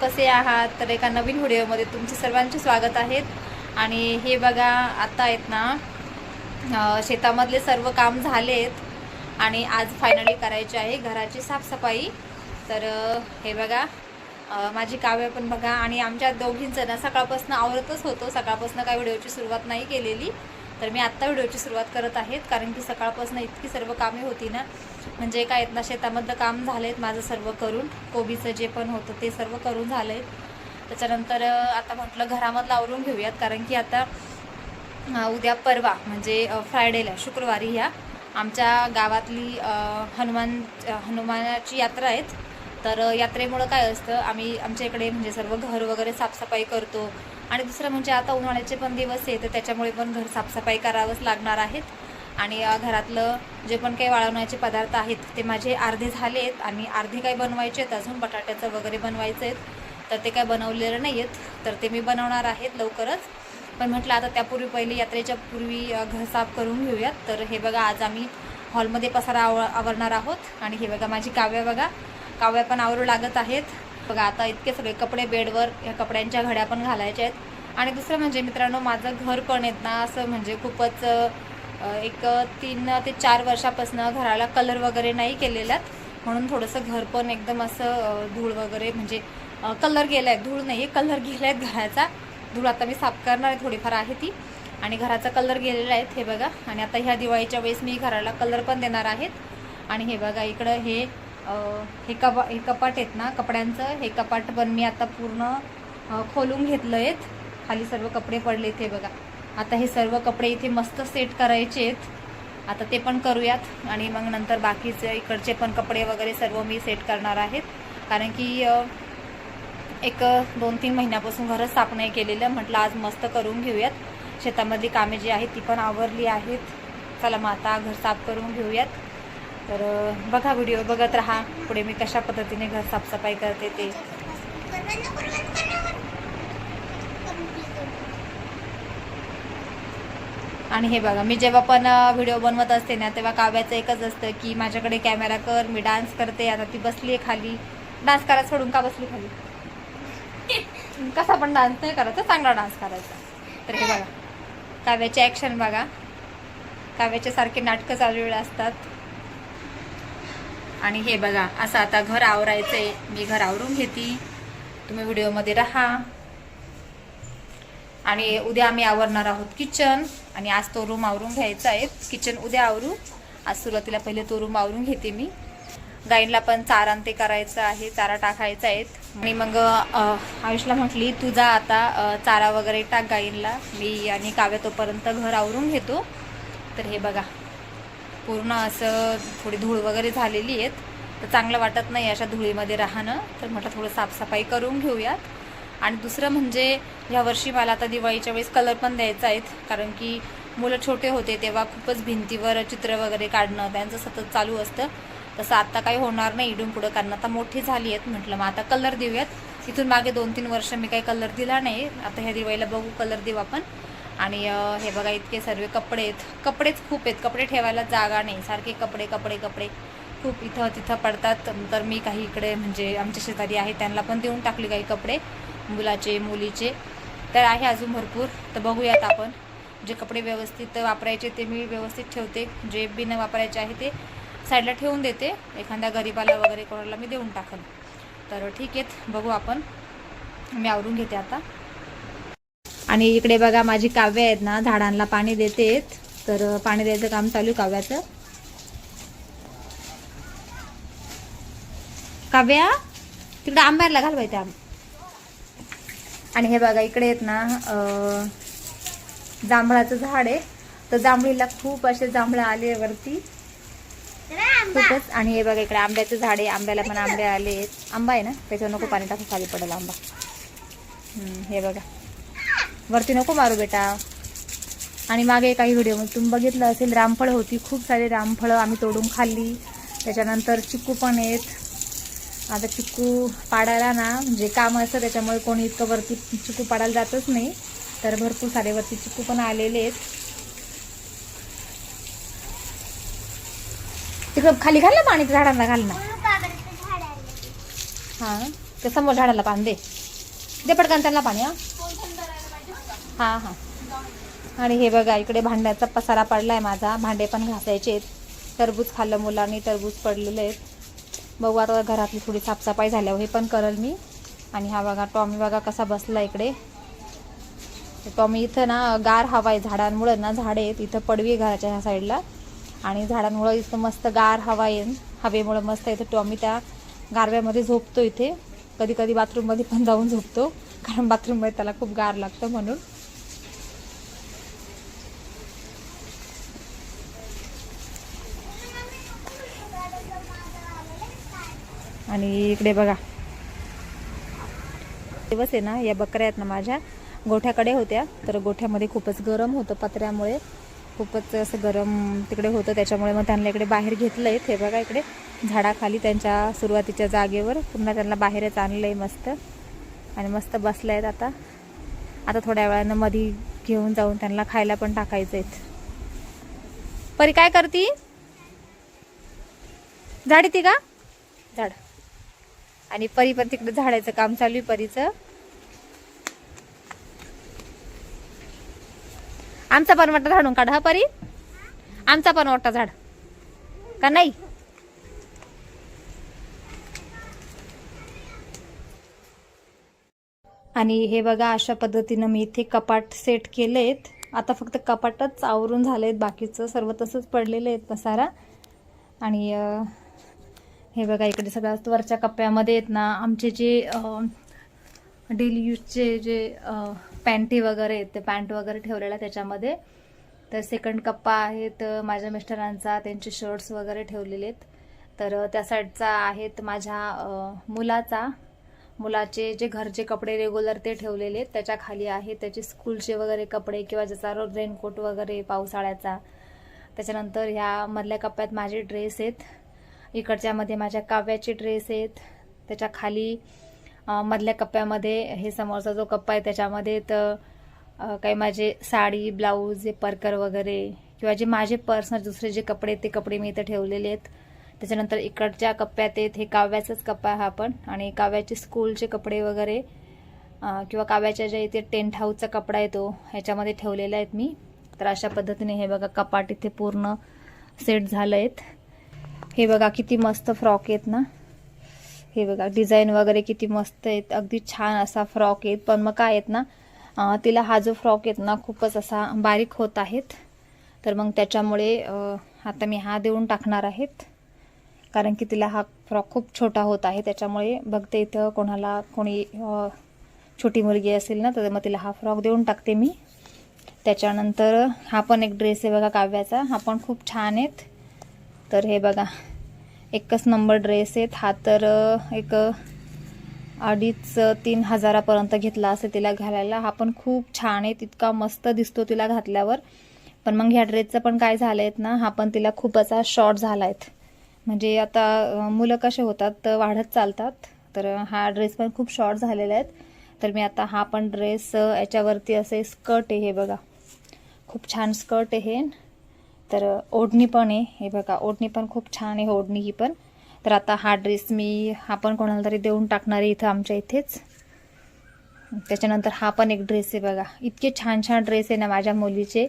कसे आहात? तर एका नवीन व्हिडिओमध्ये तुमचे सर्वांचे स्वागत आहेत आणि हे बघा आता आहेत ना शेतामधले सर्व काम झालेत. आणि आज फायनली करायचे आहे घराची साफसफाई. तर हे बघा माझी काव्य पण बघा. आणि आमच्या दोघींचं ना सकाळपासून आवरतच होतो. सकाळपासून काही व्हिडिओची सुरुवात नाही केलेली. तर मी आत्ता व्हिडिओची सुरुवात करत आहेत. कारण की सकाळपासून इतकी सर्व कामे होती ना म्हणजे काय आहेत ना शेतामधलं काम झालेत माझं सर्व करून कोबीचं जे पण होतं ते सर्व करून झालंय. त्याच्यानंतर आता म्हटलं घरामधलं आवरून घेऊयात कारण की आता उद्या परवा म्हणजे फ्रायडेला शुक्रवारी ह्या आमच्या गावातली हनुमान हनुमानाची यात्रा आहेत. तर यात्रेमुळं काय असतं आम्ही आमच्या इकडे म्हणजे सर्व घर वगैरे साफसफाई करतो. आणि दुसरं म्हणजे आता उन्हाळ्याचे पण दिवस आहे तर त्याच्यामुळे पण घर साफसफाई करावंच लागणार आहेत. आणि घरातलं जे पण काही वाळवण्याचे पदार्थ आहेत ते माझे अर्धे झाले आहेत आणि अर्धे काही बनवायचे आहेत. अजून बटाट्याचं वगैरे बनवायचं आहेत. तर ते काय बनवलेलं नाही आहेत. तर ते मी बनवणार आहेत लवकरच. पण म्हटलं आता त्यापूर्वी पहिले यात्रेच्या पूर्वी घर साफ करून घेऊयात. तर हे बघा आज आम्ही हॉलमध्ये पसारा आव आवरणार आहोत. आणि हे बघा माझी काव्या बघा. काव्या पण आवरू लागत आहेत. बघा आता इतके सगळे कपडे बेडवर ह्या कपड्यांच्या घड्या पण घालायच्या आहेत. आणि दुसरं म्हणजे मित्रांनो माझं घर पण आहेत ना असं म्हणजे खूपच एक तीन ते चार वर्षापासून घराला कलर वगैरे नाही केलेलात म्हणून थोडंसं घर पण एकदम असं धूळ वगैरे म्हणजे कलर गेला आहे धूळ नाही आहे कलर गेला आहे घराचा. धूळ आता मी साफ करणार आहे थोडीफार आहे ती. आणि घराचा कलर गेलेला आहेत हे बघा. आणि आता ह्या दिवाळीच्या वेळेस मी घराला कलर पण देणार आहेत. आणि हे बघा इकडं हे हे कपा हे कपाट आहेत ना कपड्यांचं. हे कपाट पण मी आता पूर्ण खोलून घेतलं आहेत खाली सर्व कपडे पडलेत हे बघा. आता हे सर्व कपडे इथे मस्त सेट करायचे आहेत. आता ते पण करूयात आणि मग नंतर बाकीचे इकडचे पण कपडे वगैरे सर्व मी सेट करणार आहेत. कारण की एक दोन तीन महिन्यापासून घरच साफ नाही केलेलं म्हटलं आज मस्त करून घेऊयात. शेतामधली कामे जी आहेत ती पण आवरली आहेत. चला मग आता घर साफ करून घेऊयात. तर बघा व्हिडिओ बघत राहा पुढे मी कशा पद्धतीने घर साफसफाई करते ते. आणि हे बघा मी जेव्हा पण व्हिडिओ बनवत असते ना तेव्हा काव्याचं एकच असतं की माझ्याकडे कॅमेरा कर मी डान्स करते आता ती बसली आहे खाली. डान्स करा सोडून का बसली खाली? कसा पण डान्स नाही करायचा चांगला डान्स करायचा. तर हे बघा काव्याचे ॲक्शन बघा. काव्याचे सारखे नाटकं चालू असतात. आणि हे बघा असं आता घर आवरायचंय मी घर आवरून घेते. तुम्ही व्हिडिओमध्ये राहा. आणि उद्या आम्ही आवरणार आहोत किचन आणि आज तो रूम आवरून घ्यायचा आहे. किचन उद्या आवरू. आज सुरुवातीला पहिले तो रूम आवरून घेते मी. गाईंला पण चारा ते करायचं आहे चारा टाकायचा आहे. आणि मग आयुषला म्हटली तुझा आता चारा वगैरे टाक गाईंला. मी आणि काव्य तोपर्यंत घर आवरून घेतो. तर हे बघा. पूर्ण असं थोडी धूळ वगैरे झालेली आहेत. तर चांगलं वाटत नाही अशा धुळीमध्ये राहणं. तर म्हटलं थोडं साफसफाई करून घेऊयात. आणि दुसरं म्हणजे ह्या वर्षी मला आता दिवाळीच्या वेळेस कलर पण द्यायचा आहेत कारण की मुलं छोटे होते तेव्हा खूपच भिंतीवर चित्र वगैरे काढणं त्यांचं सतत चालू असतं. तसं आत्ता काही होणार नाही इडून पुढं कारण आता मोठी झाली आहेत म्हटलं मग आता कलर देऊयात. इथून मागे दोन तीन वर्ष मी काही कलर दिला नाही. आता ह्या दिवाळीला बघू कलर देऊ आपण. आणि हे बघा इतके सर्व कपडे आहेत. कपडेच खूप आहेत. कपडे ठेवायला जागा नाही. सारखे कपडे कपडे कपडे खूप इथं तिथं पडतात. तर मी काही इकडे म्हणजे आमच्या शेजारी आहे त्यांना पण देऊन टाकले काही कपडे. मुलाचे मुलीचे. तर आहे अजून भरपूर. तर बघूयात आपण जे कपडे व्यवस्थित वापरायचे ते मी व्यवस्थित ठेवते. जे बिन वापरायचे आहे ते साईडला ठेवून देते. एखाद्या गरीबाला वगैरे कोणाला मी देऊन टाकेन तर ठीक आहेत बघू आपण. मी आवरून घेते आता. आणि इकडे बघा माझी काव्य आहेत ना झाडांना पाणी देते तर पाणी द्यायचं काम चालू आहे काव्याचं. काव्या तिकडे आंब्याला घाल बाई आणि हे बघा इकडे आहेत ना अं, जांभळाचं झाड आहे. तर जांभळीला खूप असे जांभळं आले वरती. खूपच. आणि हे बघा इकडे आंब्याचं झाड आहे. आंब्याला पण आंबे आले आहेत. आंबा आहे ना? त्याच्यावर नको पाणी टाकू खाली पडेल आंबा. हम्म, हे बघा. वरती नको मारू बेटा. आणि मागे काही व्हिडिओमध्ये तुम्ही बघितलं असेल रामफळं होती. खूप सारे रामफळं आम्ही तोडून खाल्ली. त्याच्यानंतर चिक्कू पण आहेत. आता चिक्कू पाडायला ना म्हणजे काम असतं त्याच्यामुळे कोणी इतकं वरती चिक्कू पाडायला जातच नाही. तर भरपूर सारे वरती चिक्कू पण आलेले आहेत. तिकडं खाली घाल ना पाणी झाडांना घाल ना. हां ते समोर झाडाला पाणी दे. दे पटकन त्यांना पाणी हा. हां हां. आणि हे बघा इकडे भांड्याचा पसारा पडला आहे माझा. भांडे पण घासायचे आहेत. टरबूज खाल्लं मुलांनी टरबूज पडलेले आहेत. बघू आता घरातली थोडी साफसफाई झाल्यावर हे पण करल मी. आणि हा बघा टॉमी बघा कसा बसला इकडे. टॉमी इथं ना गार हवा आहे झाडांमुळं ना झाडे आहेत इथं पडवी आहे घराच्या ह्या साईडला. आणि झाडांमुळं इथं मस्त गार हवा येईल हवेमुळं मस्त इथं टॉमी त्या गारव्यामध्ये झोपतो इथे. कधी कधी बाथरूममध्ये पण जाऊन झोपतो कारण बाथरूममध्ये त्याला खूप गार लागतं म्हणून. आणि इकडे बघा. दिवस आहे ना या बकऱ्या आहेत ना माझ्या. गोठ्याकडे होत्या तर गोठ्यामध्ये खूपच गरम होतं पत्र्यामुळे. खूपच असं गरम तिकडे होतं त्याच्यामुळे मग त्यांना इकडे बाहेर घेतलं आहे हे बघा इकडे झाडाखाली त्यांच्या सुरुवातीच्या जागेवर. पुन्हा त्यांना बाहेरच आणलं आहे मस्त. आणि मस्त बसलं आहेत आता. आता थोड्या वेळानं मधी घेऊन जाऊन त्यांना खायला पण टाकायचं आहेत परी काय करती? झाड ती का? झाड. आणि परी पण तिकडे झाडायचं काम चालू आहे परीचं. आमचा पण वाटा झाडून काढ हा परी? आमचा पण वाटा झाड. का नाही? आणि हे बघा अशा पद्धतीनं मी इथे कपाट सेट केलेत. आता फक्त कपाटच आवरून झालेत बाकीचं सर्व तसंच पडलेलं आहेत पसारा. आणि हे बघा इकडे सगळ्यात वरच्या कप्प्यामध्ये आहेत ना आमचे जे डेली यूजचे जे पॅन्टी वगैरे आहेत ते पॅन्ट वगैरे ठेवलेला आहे त्याच्यामध्ये. तर सेकंड कप्पा आहेत माझ्या मिस्टरांचा त्यांचे शर्ट्स वगैरे ठेवलेले आहेत. तर त्या साईडचा आहेत माझ्या मुलाचा. मुलाचे जे घरचे कपडे रेग्युलर ते ठेवलेले आहेत त्याच्याखाली आहे. त्याचे स्कूलचे वगैरे कपडे किंवा ज्याचा रेनकोट वगैरे पावसाळ्याचा. त्याच्यानंतर ह्या मधल्या कप्प्यात माझे ड्रेस आहेत. इकडच्यामध्ये माझ्या काव्याचे ड्रेस आहेत. त्याच्याखाली मधल्या कप्प्यामध्ये हे समोरचा जो कप्पा आहे त्याच्यामध्ये तर काही माझे साडी ब्लाऊज जे परकर वगैरे किंवा जे माझे पर्सनल दुसरे जे कपडे आहेत ते कपडे मी इथं ठेवलेले आहेत. त्याच्यानंतर इकडच्या कप्प्यात आहेत हे काव्याचाच कप्पा हा पण आणि काव्याचे स्कूलचे कपडे वगैरे किंवा काव्याच्या ज्या इथे टेंट हाऊसचा कपडा आहे तो ह्याच्यामध्ये ठेवलेला आहेत मी. तर अशा पद्धतीने हे बघा कपाट इथे पूर्ण सेट झालं आहेत. हे बघा किती मस्त फ्रॉक आहेत ना. हे बघा डिझाईन वगैरे किती मस्त आहेत. अगदी छान असा फ्रॉक आहेत पण मग काय आहेत ना तिला हा जो फ्रॉक आहेत ना खूपच असा बारीक होत आहेत. तर मग त्याच्यामुळे आता मी हा देऊन टाकणार आहेत. कारण की तिला हा फ्रॉक खूप छोटा होत आहे. त्याच्यामुळे बघते इथं कोणाला कोणी छोटी मुलगी असेल ना तर मग तिला हा फ्रॉक देऊन टाकते मी. त्याच्यानंतर हा पण एक ड्रेस आहे बघा काव्याचा. हा पण खूप छान आहेत. तर हे बघा एकच नंबर ड्रेस आहेत. हा तर एक अडीच तीन हजारापर्यंत घेतला असे तिला घालायला. हा पण खूप छान आहे. तितका मस्त दिसतो तिला घातल्यावर. पण मग ह्या ड्रेसचं पण काय झालं आहेत ना हा पण तिला खूप असा शॉर्ट झाला आहेत म्हणजे आता मुलं कसे होतात तर वाढत चालतात. तर हा ड्रेस पण खूप शॉर्ट झालेला आहेत तर मी आता हा पण ड्रेस याच्यावरती असे स्कर्ट आहे हे बघा. खूप छान स्कर्ट आहे. हे तर ओढणी पण आहे. हे बघा ओढणी पण खूप छान आहे ओढणी ही पण. तर आता हा ड्रेस मी हा पण कोणाला तरी देऊन टाकणार आहे इथं आमच्या इथेच. त्याच्यानंतर हा पण एक ड्रेस आहे बघा. इतके छान छान ड्रेस आहे ना माझ्या मुलीचे.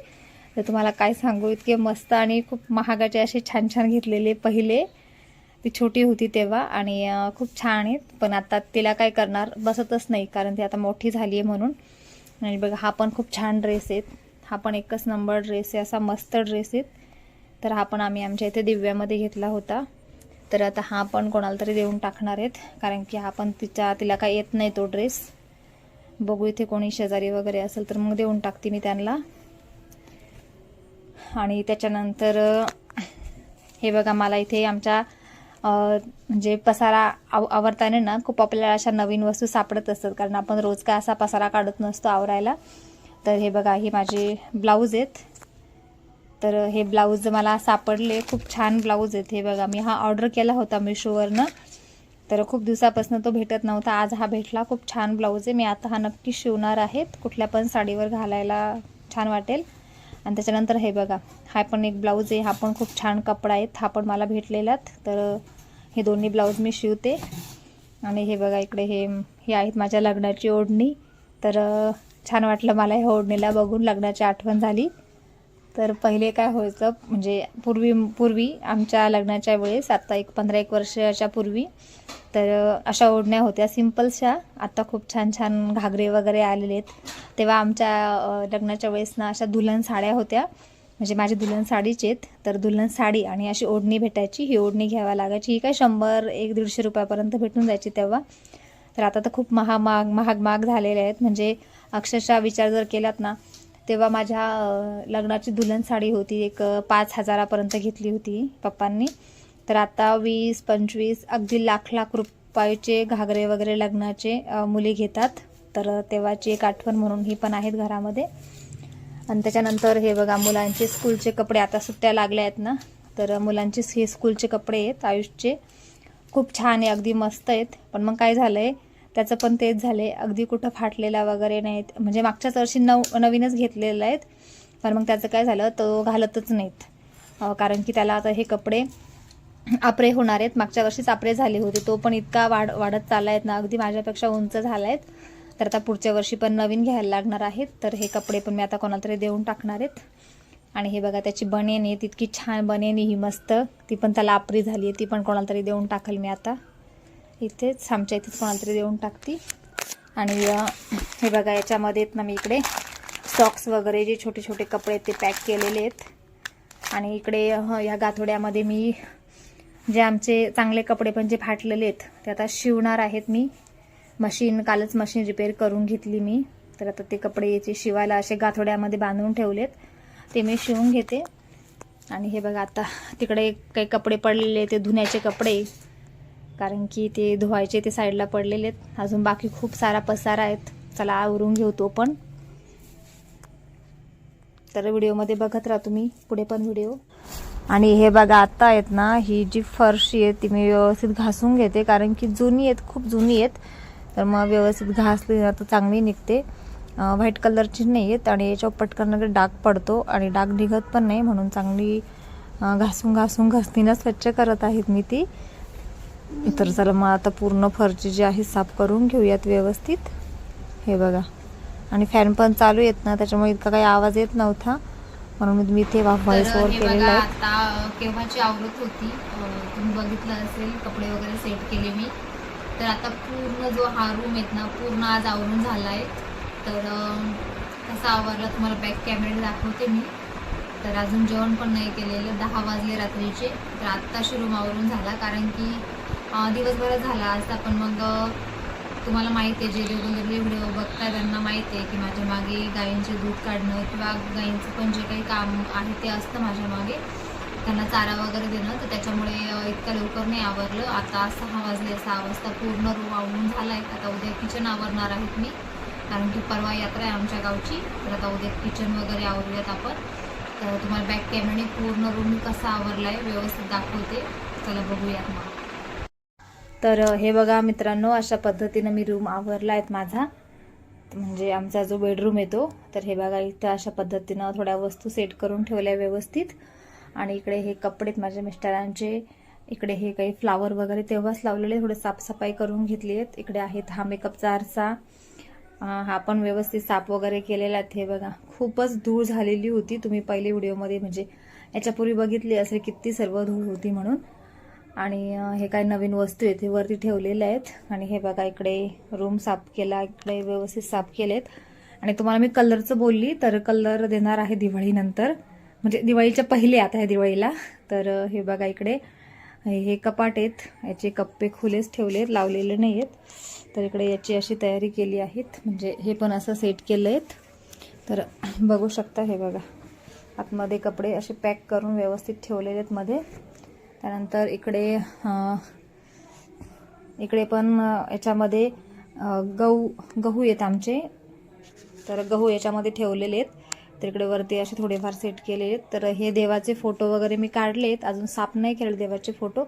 तर तुम्हाला काय सांगू इतके मस्त आणि खूप महागाचे असे छान छान घेतलेले पहिले. ती छोटी होती तेव्हा आणि खूप छान आहेत. पण आता तिला काय करणार बसतच नाही कारण ती आता मोठी झाली आहे म्हणून. आणि बघा हा पण खूप छान ड्रेस आहेत हा पण एकच नंबर ड्रेस आहे असा मस्त ड्रेस आहेत तर हा पण आम्ही आमच्या इथे दिव्यामध्ये घेतला होता. तर आता हा पण कोणाला तरी देऊन टाकणार आहेत कारण की हा पण तिच्या तिला काय येत नाही तो ड्रेस बघू इथे कोणी शेजारी वगैरे असेल तर मग देऊन टाकते मी त्यांना. आणि त्याच्यानंतर हे बघा मला इथे आमच्या म्हणजे पसारा आव आवरताना ना खूप आपल्याला अशा नवीन वस्तू सापडत असतात. कारण आपण रोज काय असा पसारा काढत नसतो आवरायला. तर हे बघा हे माझे ब्लाऊज आहेत. तर हे ब्लाऊज मला सापडले. खूप छान ब्लाऊज आहेत. हे बघा मी हा ऑर्डर केला होता मिशोवरनं. तर खूप दिवसापासून तो भेटत नव्हता. आज हा भेटला. खूप छान ब्लाऊज आहे. मी आता हा नक्की शिवणार आहेत कुठल्या पण साडीवर घालायला छान वाटेल. आणि त्याच्यानंतर हे बघा हा पण एक ब्लाऊज आहे. हा पण खूप छान कपडा आहेत. हा पण मला भेटलेलात तर हे दोन्ही ब्लाऊज मी शिवते. आणि हे बघा इकडे हे हे आहेत माझ्या लग्नाची ओढणी. तर छान वाटलं मला ह्या ओढणीला बघून लग्नाची आठवण झाली. तर पहिले काय व्हायचं म्हणजे पूर्वी पूर्वी आमच्या लग्नाच्या वेळेस आत्ता एक पंधरा एक वर्षाच्या पूर्वी तर अशा ओढण्या होत्या सिम्पलशा. आत्ता खूप छान छान घागरे वगैरे आलेले आहेत. तेव्हा आमच्या लग्नाच्या वेळेस ना अशा दुल्हन साड्या होत्या. म्हणजे माझी दुल्हन साडीच आहेत. तर दुल्हन साडी आणि अशी ओढणी भेटायची. ही ओढणी घ्यावा लागायची. ही काय शंभर एक दीडशे रुपयापर्यंत भेटून जायची तेव्हा. तर आता तर खूप महाग महाग महाग महाग झालेले आहेत. म्हणजे अक्षरशः विचार जर केलात ना तेव्हा माझ्या लग्नाची दुल्हन साडी होती एक पाच हजारापर्यंत घेतली होती पप्पांनी. तर आता वीस पंचवीस अगदी लाख लाख रुपयाचे घागरे वगैरे लग्नाचे मुली घेतात. तर तेव्हाची एक आठवण म्हणून ही पण आहेत घरामध्ये. आणि त्याच्यानंतर हे बघा मुलांचे स्कूलचे कपडे आता सुट्ट्या लागल्या आहेत ना तर मुलांचे हे स्कूलचे कपडे आहेत आयुषचे. खूप छान आहे अगदी मस्त आहेत. पण मग काय झालं आहे त्याचं पण तेच झाले अगदी कुठं फाटलेला वगैरे नाहीत. म्हणजे मागच्याच वर्षी नव नवीनच घेतलेलं आहेत. पण मग त्याचं काय झालं? तो घालतच नाहीत. कारण की त्याला आता हे कपडे आपरे होणार आहेत. मागच्या वर्षीच आपरे झाले होते. तो पण इतका वाढ वाढत चालला आहेत ना. अगदी माझ्यापेक्षा उंच झाला आहेत तर आता पुढच्या वर्षी पण नवीन घ्यायला लागणार आहेत. तर हे कपडे पण मी आता कोणाला तरी देऊन टाकणार आहेत. आणि हे बघा त्याची बनेन आहे. तितकी छान बनेन ही मस्त. ती पण त्याला आपरी झाली आहे. ती पण कोणाला तरी देऊन टाकेल मी आता. इथेच आमच्या इथेच कोणाला तरी देऊन टाकते आणि हे बघा याच्यामध्ये आहेत ना मी इकडे सॉक्स वगैरे जे छोटे छोटे कपडे आहेत ते पॅक केलेले आहेत. आणि इकडे ह्या गाथोड्यामध्ये मी जे आमचे चांगले कपडे पण जे फाटलेले आहेत ते आता शिवणार आहेत मी. मशीन कालच मशीन रिपेअर करून घेतली मी. तर आता ते कपडे याचे शिवायला असे गाथोड्यामध्ये बांधून ठेवलेत. ते मी शिवून घेते. आणि हे बघा आता तिकडे काही कपडे पडलेले ते धुण्याचे कपडे. कारण की ते धुवायचे ते साईडला पडलेले आहेत. अजून बाकी खूप सारा पसारा आहेत. चला आवरून घेऊ तो पण. तर व्हिडिओमध्ये बघत राहा तुम्ही पुढे पण व्हिडिओ. आणि हे बघा आत्ता आहेत ना ही जी फरशी आहे ती मी व्यवस्थित घासून घेते. कारण की जुनी आहेत खूप जुनी आहेत. तर मग व्यवस्थित घासली ना तर चांगली निघते. व्हाईट कलरची नाही आहेत आणि याच्यावर पटकन वगैरे डाग पडतो आणि डाग निघत पण नाही म्हणून चांगली घासून घासून घासतीनं स्वच्छ करत आहेत मी ती. तर चला मग आता पूर्ण फरची जी आहे साफ करून घेऊयात व्यवस्थित. हे बघा. आणि फॅन पण चालू येत ना त्याच्यामुळे इतका काही आवाज येत नव्हता. म्हणून मी ते ओव्हर केलेला आहे. आता केव्हाची आवृत होती तुम्ही बघितलं असेल कपडे वगैरे सेट केले मी. तर आता पूर्ण जो हा रूम आहेत ना पूर्ण आज आवरून झाला आहे तर कसा आवरला तुम्हाला बॅक कॅमेरे दाखवते मी. तर अजून जेवण पण नाही केलेलं दहा वाजले रात्रीचे. तर आत्ताशी रूम आवरून झाला कारण की दिवसभरात झाला असता पण मग तुम्हाला माहिती आहे जे रेग्युलर व्हिडिओ बघताय त्यांना माहिती आहे की माझ्या मागे गायींचे दूध काढणं किंवा गायींचं पण जे काही काम आहे ते असतं माझ्या मागे. त्यांना चारा वगैरे देणं तर त्याच्यामुळे इतक्या लवकर नाही आवरलं. आता सहा वाजले सहा वाजता पूर्ण रूम आवरून झाला आहे आता उद्या किचन आवरणार आहेत मी. कारण की परवा यात्रा आहे आमच्या गावची. तर आता उद्या किचन वगैरे आवरूयात आपण. तर तुम्हाला बॅक कॅमेराने पूर्ण रूम कसा आवरला आहे व्यवस्थित दाखवते. चला बघूयात मग. तर हे बघा मित्रांनो अशा पद्धतीनं मी रूम आवरला आहेत माझा. म्हणजे आमचा जो बेडरूम येतो तर हे बघा इथं अशा पद्धतीनं थोड्या वस्तू सेट करून ठेवल्या व्यवस्थित. आणि इकडे हे कपडे माझ्या मिस्टरांचे. इकडे हे काही फ्लावर वगैरे तेव्हाच लावलेले थोडे साफसफाई करून घेतली आहेत. इकडे आहेत हा मेकअपचा आरसा हा पण व्यवस्थित साफ वगैरे केलेला आहे. हे बघा खूपच धूळ झालेली होती. तुम्ही पहिले व्हिडिओमध्ये म्हणजे याच्यापूर्वी बघितली असेल किती सर्व धूळ होती म्हणून. आणि हे काय नवीन वस्तू आहेत हे वरती ठेवलेल्या आहेत. आणि हे बघा इकडे रूम साफ केला इकडे व्यवस्थित साफ केलेत. आणि तुम्हाला मी कलरचं बोलली तर कलर देणार आहे दिवाळीनंतर म्हणजे दिवाळीच्या पहिले आता आहे दिवाळीला. तर हे बघा इकडे. हे हे कपाट आहेत. याचे कप्पे खुलेच ठेवलेत लावलेले नाही आहेत तर इकडे याची अशी तयारी केली आहेत. म्हणजे हे पण असं सेट केलं आहेत तर बघू शकता हे बघा. आतमध्ये कपडे असे पॅक करून व्यवस्थित ठेवलेले आहेत मध्ये. त्यानंतर इकडे इकडे पण याच्यामध्ये गहू गहू आहेत आमचे. तर गहू याच्यामध्ये ठेवलेले आहेत. तर इकडे वरती असे थोडेफार सेट केले आहेत. तर हे देवाचे फोटो वगैरे मी काढले आहेत अजून साफ नाही केले देवाचे फोटो.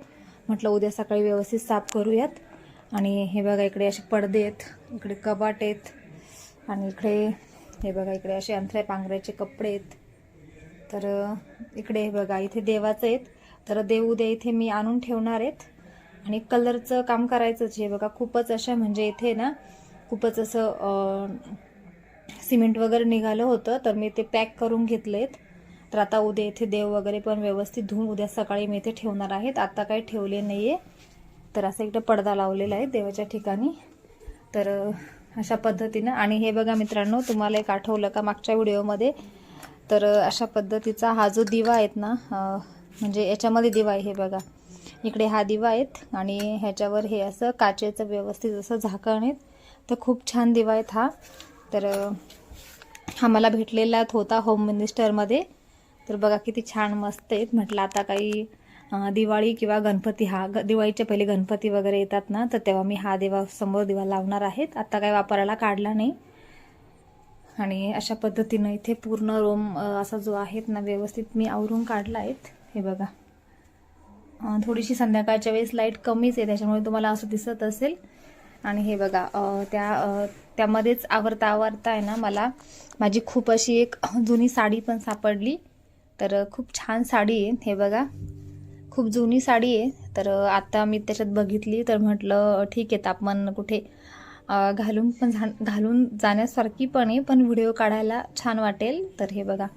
म्हटलं उद्या सकाळी व्यवस्थित साफ करूयात. आणि हे बघा इकडे असे पडदे आहेत. इकडे कबाट आहेत. आणि इकडे हे बघा इकडे असे अंथऱ्या पांघऱ्याचे कपडे आहेत. तर इकडे हे बघा इथे देवाचं आहेत. तर देव उद्या इथे मी आणून ठेवणार आहेत. आणि कलरचं काम करायचंच आहे. बघा खूपच अशा म्हणजे इथे ना खूपच असं सिमेंट वगैरे निघालं होतं. तर मी ते पॅक करून घेतलेत. तर आता उद्या इथे देव वगैरे पण व्यवस्थित धुवून उद्या सकाळी मी इथे ठेवणार आहेत. आता काही ठेवले नाही आहे तर असा इकडे पडदा लावलेला आहे देवाच्या ठिकाणी. तर अशा पद्धतीनं. आणि हे बघा मित्रांनो तुम्हाला एक आठवलं का मागच्या व्हिडिओमध्ये? तर अशा पद्धतीचा हा जो दिवा आहेत ना म्हणजे याच्यामध्ये दिवा आहे हे बघा. इकडे हा दिवा आहेत आणि ह्याच्यावर हे असं काचेचं व्यवस्थित असं झाकण आहेत. तर खूप छान दिवा आहेत हा. तर हा मला भेटलेला होता होम मिनिस्टरमध्ये तर बघा किती छान मस्त आहेत. म्हटलं आता काही दिवाळी किंवा गणपती हा ग दिवाळीच्या पहिले गणपती वगैरे येतात ना तर तेव्हा मी हा दिवा समोर दिवा लावणार आहेत. आता काही वापरायला काढला नाही. आणि अशा पद्धतीनं इथे पूर्ण रोम असा जो आहेत ना व्यवस्थित मी आवरून काढला आहेत. हे बघा. थोडीशी संध्याकाळच्या वेळेस लाइट कमीच आहे त्याच्यामुळे तुम्हाला असं दिसत असेल. आणि हे बघा त्या त्यामध्येच आवरता आवरता आहे ना मला माझी खूप अशी एक जुनी साडी पण सापडली. तर खूप छान साडी आहे हे बघा. खूप जुनी साडी आहे. तर आता मी त्याच्यात बघितली तर म्हटलं ठीक आहे तापमान कुठे घालून पण झा- घालून जाण्यासारखी पण आहे पण व्हिडिओ काढायला छान वाटेल. तर हे बघा.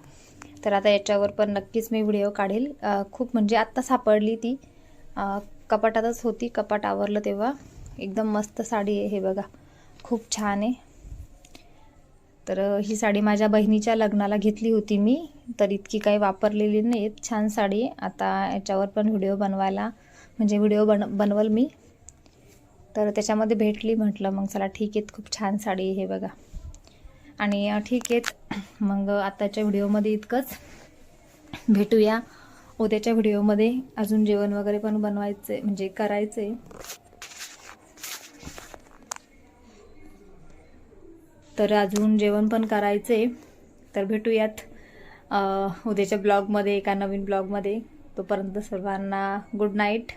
तर आता याच्यावर पण नक्कीच मी व्हिडिओ काढेल. खूप म्हणजे आत्ता सापडली ती. कपाटातच होती. कपाट आवरलं तेव्हा. एकदम मस्त साडी आहे हे बघा. खूप छान आहे. तर ही साडी माझ्या बहिणीच्या लग्नाला घेतली होती मी. तर इतकी काही वापरलेली नाही छान साडी आहे. आता याच्यावर पण व्हिडिओ बनवायला म्हणजे व्हिडिओ बन बनवल मी. तर त्याच्यामध्ये भेटली म्हटलं. मग चला ठीक आहे. खूप छान साडी आहे हे बघा. आणि ठीक. आहे मग आत्ताच्या व्हिडिओमध्ये इतकंच. भेटूया. उद्याच्या व्हिडिओमध्ये अजून जेवण वगैरे पण बनवायचं आहे म्हणजे करायचं आहे तर अजून जेवण पण करायचं आहे तर भेटूयात उद्याच्या ब्लॉगमध्ये एका नवीन ब्लॉगमध्ये. तोपर्यंत सर्वांना गुड नाईट.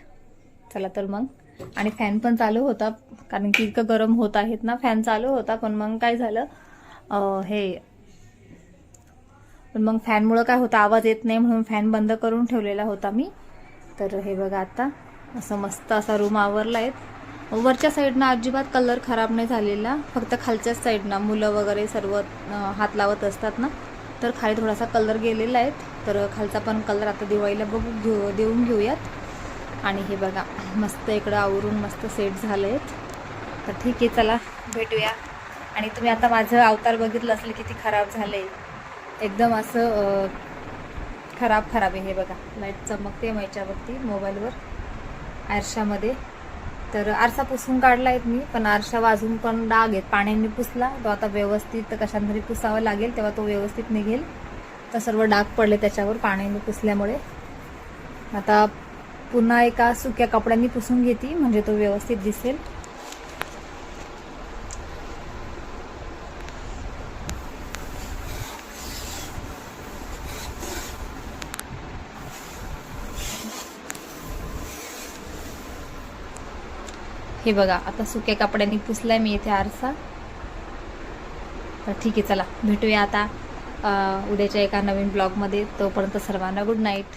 चला तर मग. आणि फॅन पण चालू होता कारण की इतकं गरम होत आहेत ना फॅन चालू होता पण मग काय झालं? हे पण मग फॅनमुळं काय होतं आवाज येत नाही म्हणून फॅन बंद करून ठेवलेला होता मी. तर हे बघा आता असं मस्त असा रूम आवरला आहे वरच्या साईडनं अजिबात कलर खराब नाही झालेला फक्त खालच्याच साईडनं मुलं वगैरे सर्व हात लावत असतात ना तर खाली थोडासा कलर गेलेला आहे. तर खालचा पण कलर आता दिवाळीला बघू घेऊ देऊन घेऊयात. आणि हे बघा मस्त इकडं आवरून मस्त सेट झालं आहेत तर ठीक आहे चला भेटूया. आणि तुम्ही आता माझं अवतार बघितलं असेल किती खराब झालं. आहे एकदम असं खराब खराब आहे हे बघा. लाइट चमकते याच्यावरती मोबाईलवर आरशामध्ये. तर आरसा पुसून काढला आहेत मी पण आरशा वाजून पण डाग आहेत. पाण्याने पुसला तो आता व्यवस्थित कशाने तरी पुसावा लागेल तेव्हा तो व्यवस्थित निघेल. तर सर्व डाग पडले त्याच्यावर पाण्याने पुसल्यामुळे. आता पुन्हा एका सुक्या कपड्यांनी पुसून घेते म्हणजे तो व्यवस्थित दिसेल. हे बघा आता सुक्या कपड्यांनी पुसलाय मी इथे आरसा. तर ठीक आहे चला. भेटूया आता उद्याच्या एका नवीन ब्लॉगमध्ये तोपर्यंत सर्वांना गुड नाईट